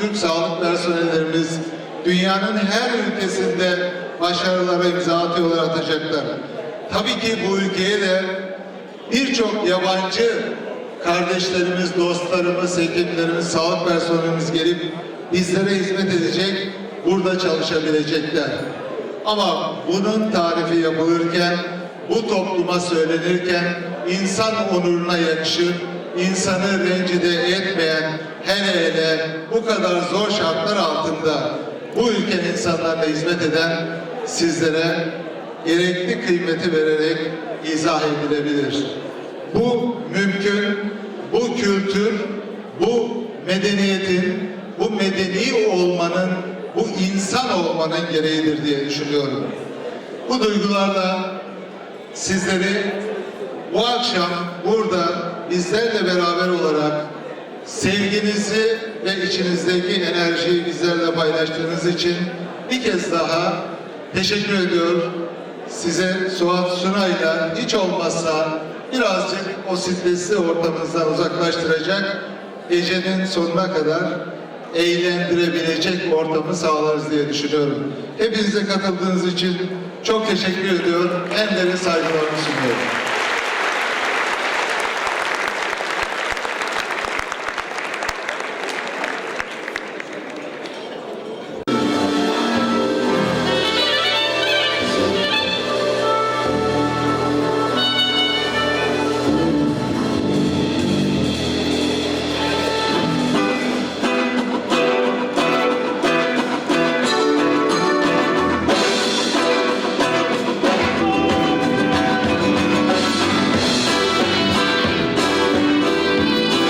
Türk sağlık personellerimiz dünyanın her ülkesinde başarılara imza atıyorlar atacaklar. Tabii ki bu ülkeye de birçok yabancı kardeşlerimiz, dostlarımız, hekimlerimiz, sağlık personelimiz gelip bizlere hizmet edecek, burada çalışabilecekler. Ama bunun tarifi yapılırken, bu topluma söylenirken insan onuruna yakışır, insanı rencide etmeyen, hele hele bu kadar zor şartlar altında bu ülkenin insanlarına hizmet eden sizlere gerekli kıymeti vererek izah edilebilir. Bu mümkün, bu kültür, bu medeniyetin, bu medeni olmanın, bu insan olmanın gereğidir diye düşünüyorum. Bu duygularla sizleri bu akşam burada bizlerle beraber olarak sevginizi ve içinizdeki enerjiyi bizlerle paylaştığınız için bir kez daha teşekkür ediyor. Size Suat Sunay'la hiç olmazsa birazcık o stresli ortamınızdan uzaklaştıracak gecenin sonuna kadar eğlendirebilecek ortamı sağlarız diye düşünüyorum. Hepinize katıldığınız için çok teşekkür ediyorum. En derin saygılarımı sunuyorum.